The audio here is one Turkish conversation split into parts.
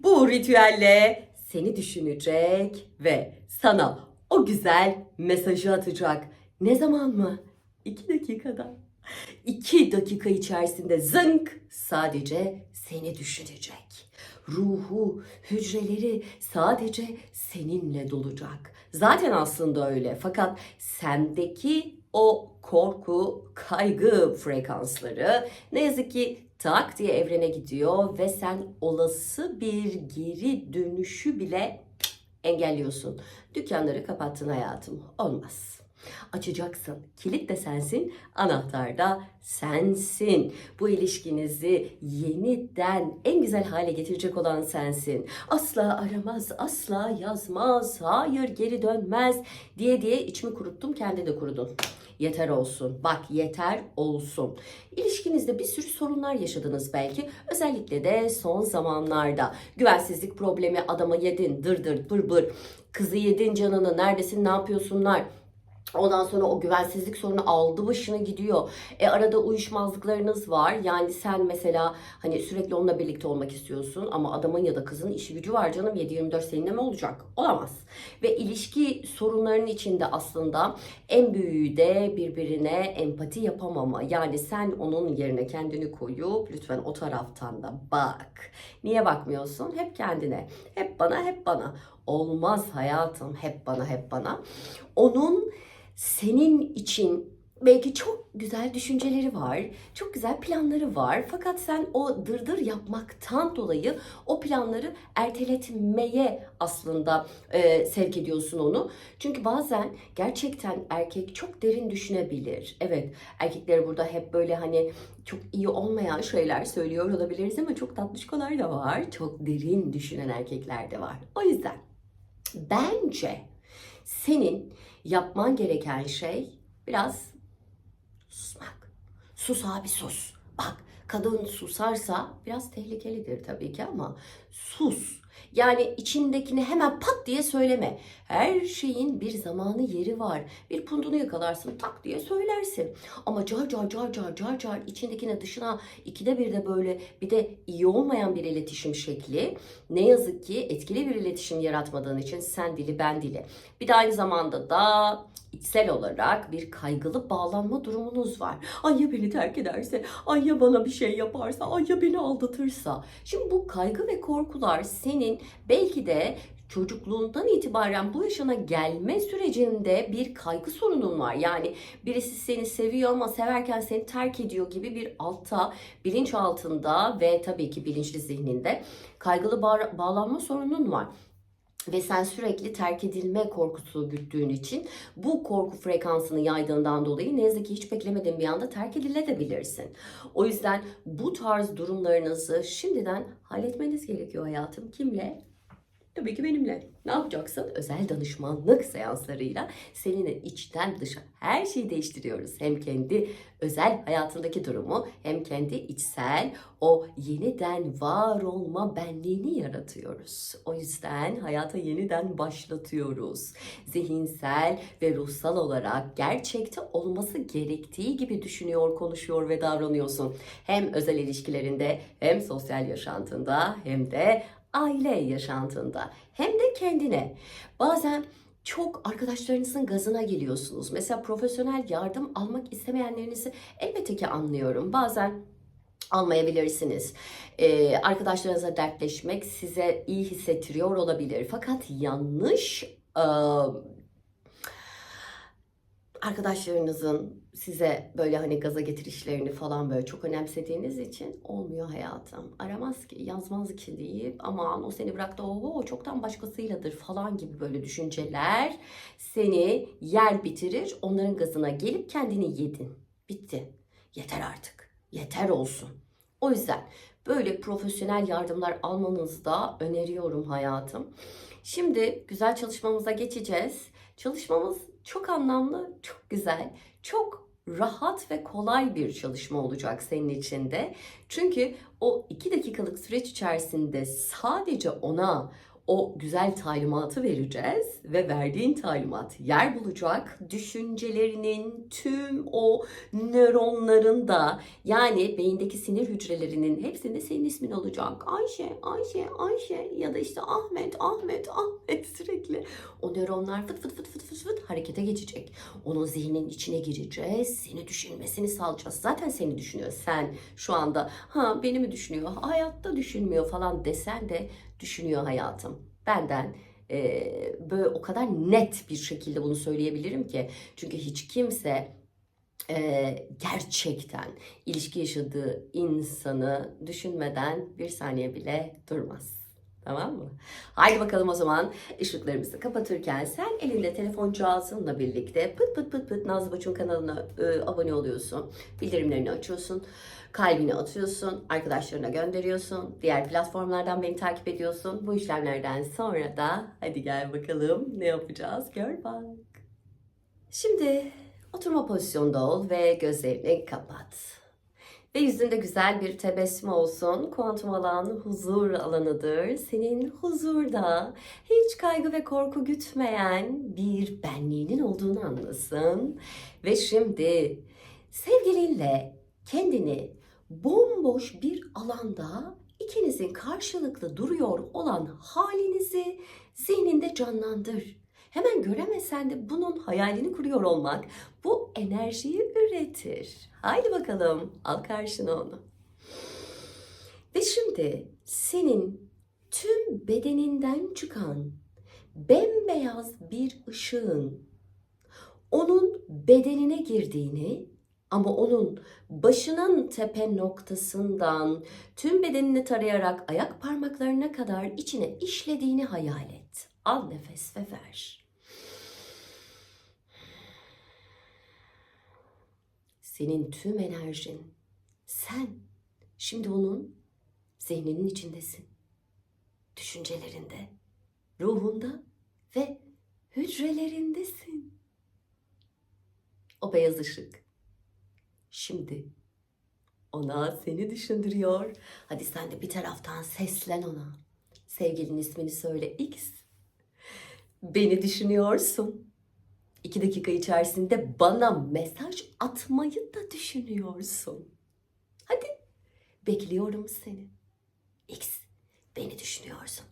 Bu ritüelle seni düşünecek ve sana o güzel mesajı atacak. Ne zaman mı? İki dakikada. İki dakika içerisinde zınk sadece seni düşünecek. Ruhu, hücreleri sadece seninle dolacak. Zaten aslında öyle. Fakat sendeki o korku, kaygı frekansları ne yazık ki tak diye evrene gidiyor ve sen olası bir geri dönüşü bile engelliyorsun. Dükkanları kapattın hayatım. Olmaz. Açacaksın. Kilit de sensin, anahtar da sensin. Bu ilişkinizi yeniden en güzel hale getirecek olan sensin. Asla aramaz, asla yazmaz, hayır geri dönmez diye diye içimi kuruttum, kendi de kurudun. Yeter olsun. Bak yeter olsun. İlişkinizde bir sürü sorunlar yaşadınız belki. Özellikle de son zamanlarda. Güvensizlik problemi adama yedin, dır dır bır bır. Kızı yedin canını, neredesin, ne yapıyorsunlar? Ondan sonra o güvensizlik sorunu aldı başına gidiyor. E arada uyuşmazlıklarınız var. Yani sen mesela hani sürekli onunla birlikte olmak istiyorsun ama adamın ya da kızın işi gücü var canım 7-24 seninle mi olacak? Olamaz. Ve ilişki sorunlarının içinde aslında en büyüğü de birbirine empati yapamama. Yani sen onun yerine kendini koyup lütfen o taraftan da bak. Niye bakmıyorsun? Hep kendine. Hep bana, hep bana. Olmaz hayatım. Hep bana, hep bana. Onun senin için belki çok güzel düşünceleri var, çok güzel planları var. Fakat sen o dırdır yapmaktan dolayı o planları erteletmeye aslında e, sevk ediyorsun onu. Çünkü bazen gerçekten erkek çok derin düşünebilir. Evet, erkekler burada hep böyle hani çok iyi olmayan şeyler söylüyor olabiliriz ama çok tatlışkolar da var. Çok derin düşünen erkekler de var. O yüzden bence senin yapman gereken şey biraz susmak. Sus abi sus. Bak kadın susarsa biraz tehlikelidir tabii ki ama sus. Yani içindekini hemen pat diye söyleme. Her şeyin bir zamanı yeri var. Bir pundunu yakalarsın tak diye söylersin. Ama car car car car car car içindekine dışına ikide bir de böyle bir de iyi olmayan bir iletişim şekli. Ne yazık ki etkili bir iletişim yaratmadığın için sen dili ben dili. Bir de aynı zamanda da içsel olarak bir kaygılı bağlanma durumunuz var. Ay ya beni terk ederse, ay ya bana bir şey yaparsa, ay ya beni aldatırsa. Şimdi bu kaygı ve korkular senin belki de çocukluğundan itibaren bu yaşına gelme sürecinde bir kaygı sorunun var. Yani birisi seni seviyor ama severken seni terk ediyor gibi bir altta, bilinç altında ve tabii ki bilinçli zihninde kaygılı bağ- bağlanma sorunun var ve sen sürekli terk edilme korkusu güttüğün için bu korku frekansını yaydığından dolayı ne yazık ki hiç beklemediğin bir anda terk edilebilirsin. O yüzden bu tarz durumlarınızı şimdiden halletmeniz gerekiyor hayatım. Kimle? Tabii ki benimle. Ne yapacaksın? Özel danışmanlık seanslarıyla seninle içten dışa her şeyi değiştiriyoruz. Hem kendi özel hayatındaki durumu hem kendi içsel o yeniden var olma benliğini yaratıyoruz. O yüzden hayata yeniden başlatıyoruz. Zihinsel ve ruhsal olarak gerçekte olması gerektiği gibi düşünüyor, konuşuyor ve davranıyorsun. Hem özel ilişkilerinde hem sosyal yaşantında hem de aile yaşantında hem de kendine. Bazen çok arkadaşlarınızın gazına geliyorsunuz. Mesela profesyonel yardım almak istemeyenlerinizi elbette ki anlıyorum. Bazen almayabilirsiniz. Ee, arkadaşlarınızla dertleşmek size iyi hissettiriyor olabilir. Fakat yanlış e, arkadaşlarınızın size böyle hani gaza getirişlerini falan böyle çok önemsediğiniz için olmuyor hayatım. Aramaz ki, yazmaz ki deyip aman o seni bıraktı o çoktan başkasıyladır falan gibi böyle düşünceler seni yer bitirir. Onların gazına gelip kendini yedin. Bitti. Yeter artık. Yeter olsun. O yüzden böyle profesyonel yardımlar almanızı da öneriyorum hayatım. Şimdi güzel çalışmamıza geçeceğiz. Çalışmamız çok anlamlı, çok güzel, çok rahat ve kolay bir çalışma olacak senin için de. Çünkü o iki dakikalık süreç içerisinde sadece ona o güzel talimatı vereceğiz ve verdiğin talimat yer bulacak. Düşüncelerinin tüm o nöronların da yani beyindeki sinir hücrelerinin hepsinde senin ismin olacak. Ayşe, Ayşe, Ayşe ya da işte Ahmet, Ahmet, Ahmet sürekli. O nöronlar fıt fıt fıt fıt fıt fıt harekete geçecek. Onun zihninin içine gireceğiz. Seni düşünmesini sağlayacağız. Zaten seni düşünüyor. Sen şu anda ha beni mi düşünüyor? Hayatta düşünmüyor falan desen de düşünüyor hayatım. Benden e, böyle o kadar net bir şekilde bunu söyleyebilirim ki. Çünkü hiç kimse e, gerçekten ilişki yaşadığı insanı düşünmeden bir saniye bile durmaz. Tamam mı? Haydi bakalım o zaman ışıklarımızı kapatırken sen elinde telefon cihazınla birlikte pıt pıt pıt pıt Nazlı Baçun kanalına e, abone oluyorsun. Bildirimlerini açıyorsun. Kalbini atıyorsun. Arkadaşlarına gönderiyorsun. Diğer platformlardan beni takip ediyorsun. Bu işlemlerden sonra da hadi gel bakalım ne yapacağız gör bak. Şimdi oturma pozisyonda ol ve gözlerini kapat. Ve yüzünde güzel bir tebessüm olsun. Kuantum alan huzur alanıdır. Senin huzurda hiç kaygı ve korku gütmeyen bir benliğinin olduğunu anlasın. Ve şimdi sevgilinle kendini bomboş bir alanda ikinizin karşılıklı duruyor olan halinizi zihninde canlandır. Hemen göremesen de bunun hayalini kuruyor olmak bu enerjiyi üretir. Haydi bakalım al karşına onu. Ve şimdi senin tüm bedeninden çıkan bembeyaz bir ışığın onun bedenine girdiğini ama onun başının tepe noktasından tüm bedenini tarayarak ayak parmaklarına kadar içine işlediğini hayal et. Al nefes ve ver. Senin tüm enerjin, sen şimdi onun zihninin içindesin. Düşüncelerinde, ruhunda ve hücrelerindesin. O beyaz ışık şimdi ona seni düşündürüyor. Hadi sen de bir taraftan seslen ona. Sevgilinin ismini söyle X. Beni düşünüyorsun. İki dakika içerisinde bana mesaj atmayı da düşünüyorsun. Hadi bekliyorum seni. X beni düşünüyorsun.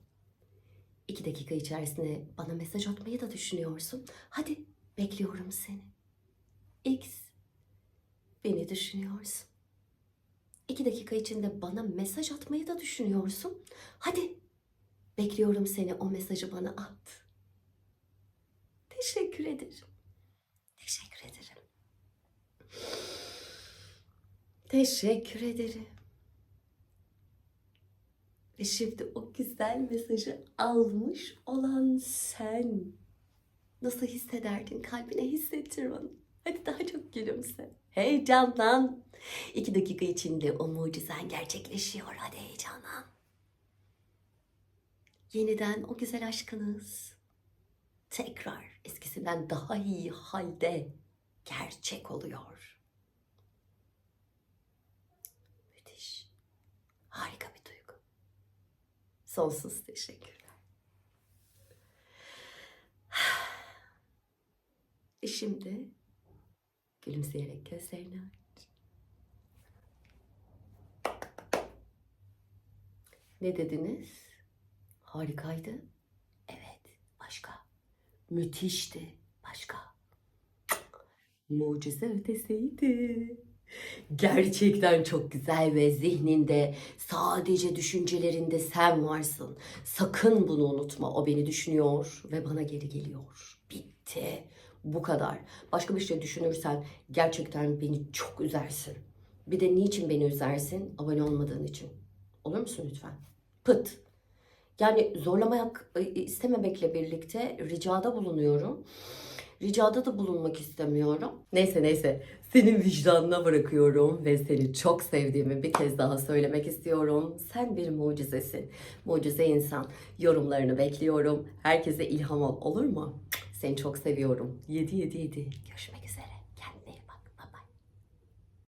İki dakika içerisinde bana mesaj atmayı da düşünüyorsun. Hadi bekliyorum seni. X beni düşünüyorsun. İki dakika içinde bana mesaj atmayı da düşünüyorsun. Hadi bekliyorum seni o mesajı bana at. Teşekkür ederim. Teşekkür ederim. Teşekkür ederim. Ve şimdi o güzel mesajı almış olan sen nasıl hissederdin? Kalbine hissettir onu. Hadi daha çok gülümse. Heyecanlan. İki dakika içinde o mucizen gerçekleşiyor. Hadi heyecanlan. Yeniden o güzel aşkınız tekrar eskisinden daha iyi halde gerçek oluyor. Müthiş. Harika bir duygu. Sonsuz teşekkürler. E şimdi gülümseyerek gözlerini aç. Ne dediniz? Harikaydı. Evet. Başka. Müthişti. Başka. Mucize ötesiydi. Gerçekten çok güzel ve zihninde sadece düşüncelerinde sen varsın. Sakın bunu unutma. O beni düşünüyor ve bana geri geliyor. Bitti. Bu kadar. Başka bir şey düşünürsen gerçekten beni çok üzersin. Bir de niçin beni üzersin? Abone olmadığın için. Olur musun lütfen? Pıt. Yani zorlamayak e, istememekle birlikte ricada bulunuyorum. Ricada da bulunmak istemiyorum. Neyse neyse senin vicdanına bırakıyorum ve seni çok sevdiğimi bir kez daha söylemek istiyorum. Sen bir mucizesin. Mucize insan. Yorumlarını bekliyorum. Herkese ilham ol olur mu? Seni çok seviyorum. 7 7 7. Görüşmek.